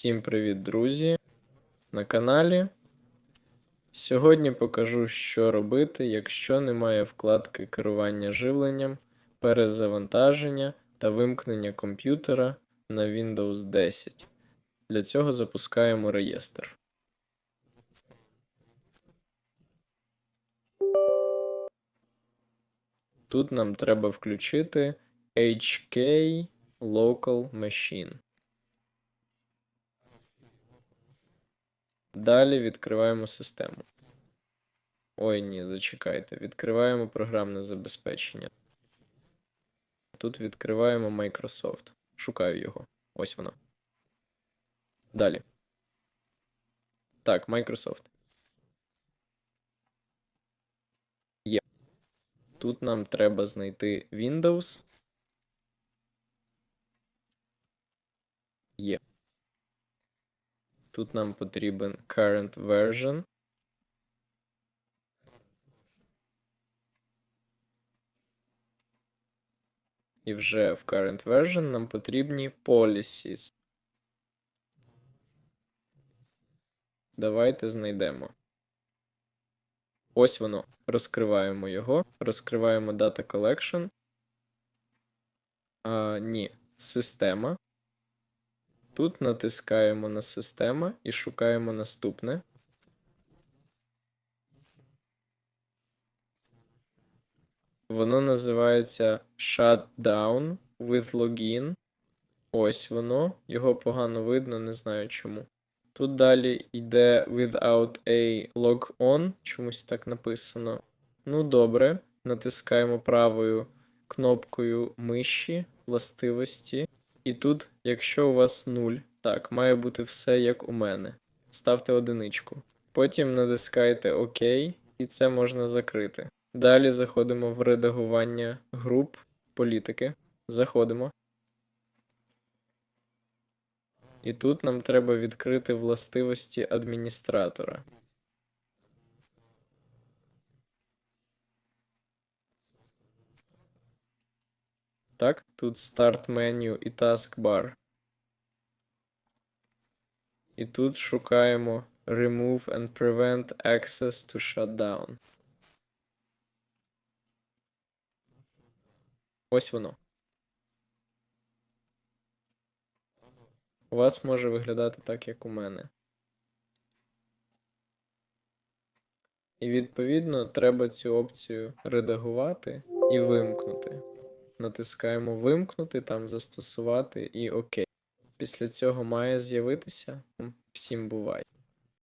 Всім привіт, друзі! На каналі. Сьогодні покажу, що робити, якщо немає вкладки керування живленням, перезавантаження та вимкнення комп'ютера на Windows 10. Для цього запускаємо реєстр. Тут нам треба включити HK Local Machine. Далі відкриваємо систему. Ой, ні, зачекайте. Відкриваємо програмне забезпечення. Тут відкриваємо Microsoft. Шукаю його. Ось воно. Далі. Так, Microsoft. Є. Тут нам треба знайти Windows. Є. Тут нам потрібен current version. І вже в current version нам потрібні policies. Давайте знайдемо. Ось воно. Розкриваємо його. Розкриваємо Data Collection. А, ні, система. Тут натискаємо на система і шукаємо наступне. Воно називається Shutdown with Login. Ось воно. Його погано видно, не знаю чому. Тут далі йде without a log on, чомусь так написано. Ну, добре. Натискаємо правою кнопкою миші, властивості. І тут, якщо у вас 0, так, має бути все як у мене. Ставте одиничку. Потім натискаєте ОК, і це можна закрити. Далі заходимо в редагування груп політики. Заходимо. І тут нам треба відкрити властивості адміністратора. Так, тут старт меню і taskbar. І тут шукаємо Remove and prevent access to shutdown. Ось воно. У вас може виглядати так, як у мене. І відповідно треба цю опцію редагувати і вимкнути. Натискаємо вимкнути, там застосувати і ОК. Після цього має з'явитися. Всім бувай.